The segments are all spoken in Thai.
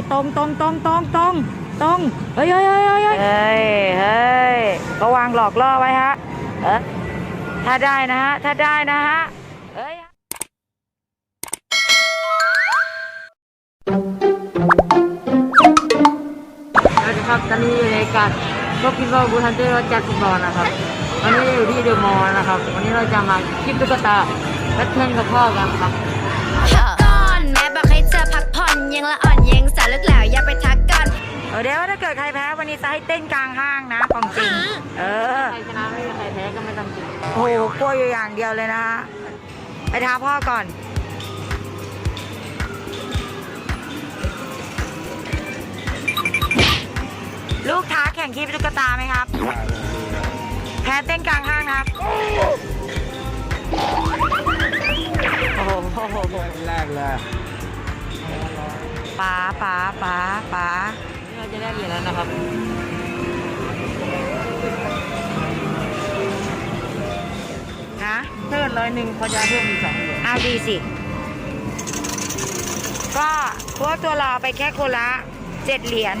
ยตรงตรงตรงตรงตรงตรงเฮ้ยเฮ้ยเฮ้ยเฮ้ยเฮ้ยเฮ้ยเฮ้ยก็วางหลอกล่อไว้ฮะเออถ้าได้นะฮะถ้าได้นะฮะเอ้ยสวัสดีครับตอนนี้อยู่ในการพบกินบอลบูทันเตอร์จัดฟุตบอลนะครับวันนี้อยู่ที่เดอะมอลล์นะครับ วันนี้เราจะมาคลิปตุ๊กตาแบทเทิลกับพ่อกันครับ ยังละอ่อนยังสาวลึกแล้วอย่าไปทักก่อนเออเดี๋ยวว่าถ้าเกิดใครแพ้วันนี้จะให้เต้นกลางห้างนะของจริง เออ ใครชนะไม่มีใครแพ้ก็ไม่ต้องกินโอ้โหกลัวอยู่อย่างเดียวเลยนะฮะไปท้าพ่อก่อน ลูกท้าแข่งคีบตุ๊กตาไหมครับ แพ้เต้นกลางห้างนะครับ โอ้โห แรกเลย ป๋าป๋าป๋าป๋านี่เราจะแลกเหรียญแล้วนะครับฮะถ้าเกิดร้อยหนึ่งเขาจะเพิ่มอีกสองเหรียญเอาดีสิ ก็พวกตัวเราเอาไปแค่คนละเจ็ดเหรียญ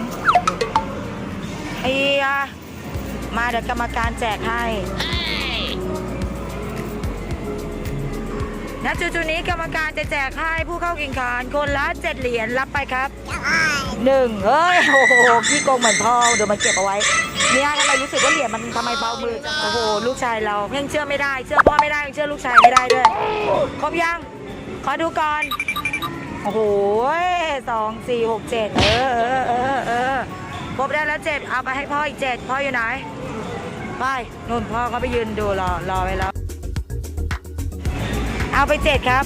ไอ้ยะมาเดี๋ยวกรรมการแจกให้ ณจุดๆนี้กรรมการจะแจกให้ผู้เข้าแข่งขันคนละเจ็ดเหรียญรับไปครับหนึ่งเฮ้ยโอ้โหพี่โกงเหมือนพ่อเดี๋ยวมาเก็บเอาไว้เนี่ยทำไมรู้สึกว่าเหรียญมันทำไมเบามือจังโอ้โหลูกชายเรายังเชื่อไม่ได้ เชื่อพ่อไม่ได้ยังเชื่อลูกชายไม่ได้ด้วยครบยังขอดูก่อนโอ้โหสองสี่หกเจ็ดเออเออเออเออครบได้แล้วเจ็ดเอาไปให้พ่ออีกเจ็ดพ่ออยู่ไหนไปนุ่นพ่อเขาไปยืนดูรอรอไว้แล้ว เอาไปเจ็ดครับ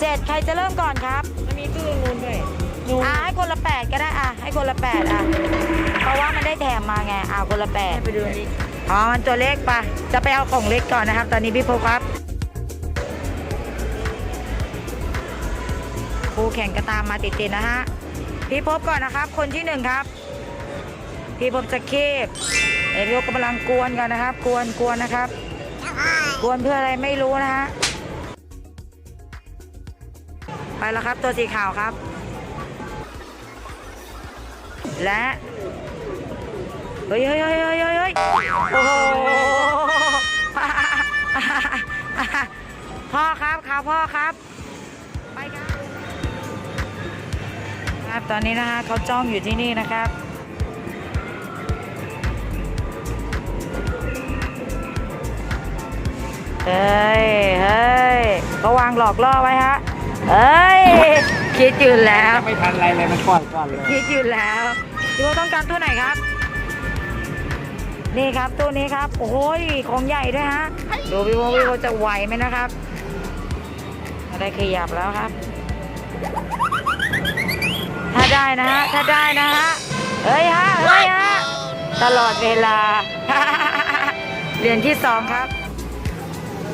เจ็ดใครจะเริ่มก่อนครับมันมีตู้นูนด้วยอะให้คนละแปดก็ได้อะให้คนละแปดอะเพราะว่ามันได้แถมมาไงอะคนละแปดให้ไปดูอันนี้อ๋อมันตัวเล็กปะจะไปเอาของเล็กก่อนนะครับ ตอนนี้พี่โฟครับคู่แข่งก็ตามมาติดๆนะฮะพี่พบก่อนนะครับ คนที่หนึ่งครับ พี่พบจะคีบเดี๋ยวพี่พบกำลังกวนกันนะครับ กวนกวนนะครับ กวนเพื่ออะไรไม่รู้นะฮะ ไปแล้วครับตัวสีขาวครับ และเฮ้ยเฮ้ยเฮ้ยเฮ้ยเฮ้ยเฮ้ยโอ้โหพ่อครับครับพ่อครับ ไปครับครับตอนนี้นะฮะเขาจ้องอยู่ที่นี่นะครับ เฮ้ยเฮ้ยก็วางหลอกล่อไว้ฮะเฮ้ย คิดอยู่แล้ว ไม่ทันอะไรเลยมันปล่อยก่อนเลยคิดอยู่แล้วพี่โบต้องการตู้ไหนครับ นี่ครับตู้นี้ครับ โอ้ยของใหญ่ด้วยฮะ ดูพี่โบพี่โบจะไหวไหมนะครับได้ขยับแล้วครับ ถ้าได้นะฮะ ถ้าได้นะฮะ เฮ้ยฮะ เฮ้ยฮะ ตลอดเวลา เหรียญที่สองครับ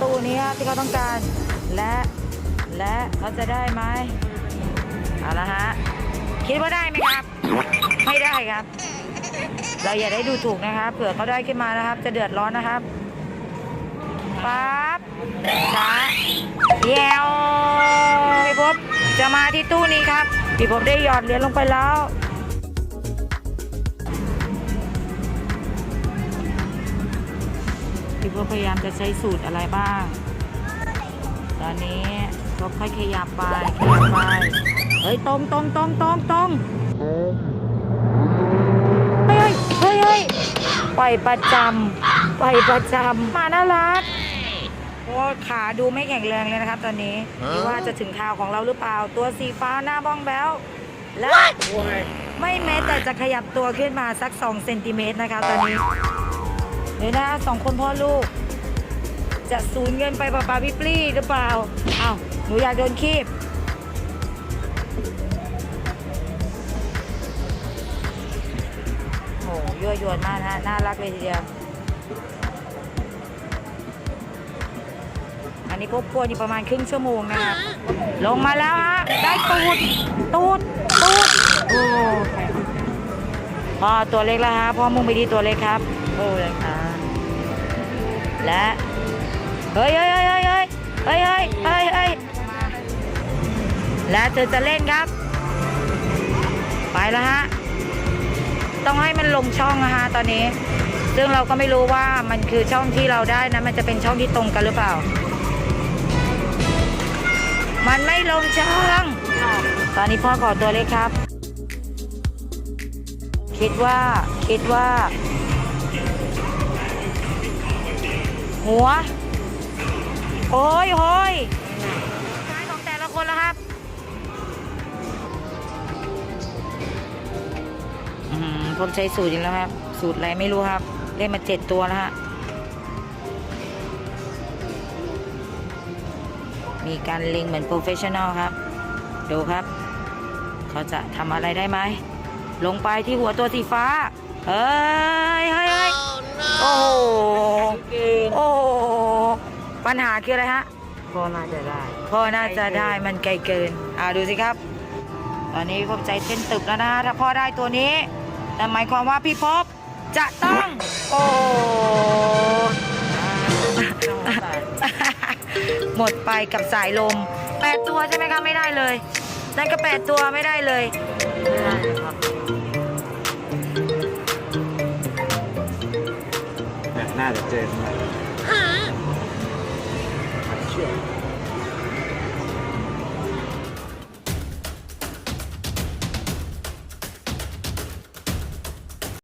ตู้นี้ที่เขาต้องการ และและเขาจะได้ไหมเอาละฮะคิดว่าได้ไหมครับ ไม่ได้ครับ เราอย่าได้ดูถูกนะครับเผื่อเขาได้ขึ้นมานะครับ จะเดือดร้อนนะครับปั๊บช้าเยวพี่พบจะมาที่ตู้นี้ครับพี่พบได้หยอดเหรียญลงไปแล้ว พี่พบพยายามจะใช้สูตรอะไรบ้าง ตอนนี้ก็ค่อยขยับไปขยับไปเฮ้ยตรงตรงตรงตรงตรงเฮ้ยเฮ้ยเฮ้ยปล่อยประจำปล่อยประจำมาน่ารักพราะว่าขาดูไม่แข็งแรงเลยนะครับ ตอนนี้หรือว่าจะถึงข่าวของเราหรือเปล่า ตัวสีฟ้าหน้าบ้องแบ้ว และไม่แม้แต่จะขยับตัวขึ้นมาสัก 2 เซนติเมตรนะคะตอนนี้ ดี๋ยวนะสองคนพ่อลูก จะสูญเงินไปเปล่าๆพี่ปลี่หรือเปล่าอ้าวหนูอยากโดนคีบโอ้โหยั่วยวนมากนะน่ารักเลยทีเดียว อันนี้พบกวนอยู่ประมาณครึ่งชั่วโมงนะครับลงมาแล้วฮะ ได้ตูด ตูด ตูด โอ้พ่อตัวเล็กแล้วฮะพ่อมุ่งไปที่ตัวเล็กครับ โอ้เลย และเฮ้ยเฮ้ยเฮ้ยเฮ้ยเฮ้ยเฮ้ยเฮ้ยเฮ้ยและเธอจะเล่นครับ ไปแล้วฮะ ต้องให้มันลงช่องนะฮะตอนนี้ ซึ่งเราก็ไม่รู้ว่ามันคือช่องที่เราได้นะ มันจะเป็นช่องที่ตรงกันหรือเปล่า มันไม่ลงช่อง ตอนนี้พ่อขอตัวเลยครับ คิดว่าคิดว่า หัว โอ้ยโอ้ยท้ายของแต่ละคนแล้วครับอืมผมใช้สูตรอีกแล้วครับ สูตรอะไรไม่รู้ครับ เล่นมาเจ็ดตัวแล้วฮะ มีการลิงเหมือนโปรเฟชชั่นอลครับ ดูครับ เขาจะทำอะไรได้ไหม ลงไปที่หัวตัวสีฟ้า เฮ้ยเฮ้ยเฮ้ยโอ้โหโอ้โห ปัญหาคืออะไรฮะ ก็น่าจะได้ พ่อน่าจะได้มันไกลเกิน อ่าดูสิครับ ตอนนี้พบใจเต้นตึกแล้วนะถ้าพ่อได้ตัวนี้นั่นหมายความว่าพี่พบจะต้อง โอ้หมดไปกับสายลมแปดตัวใช่ไหมครับไม่ได้เลยนั่นก็แปดตัวไม่ได้เลยไม่ได้เลยครับแบบน่าจะเจอ 线。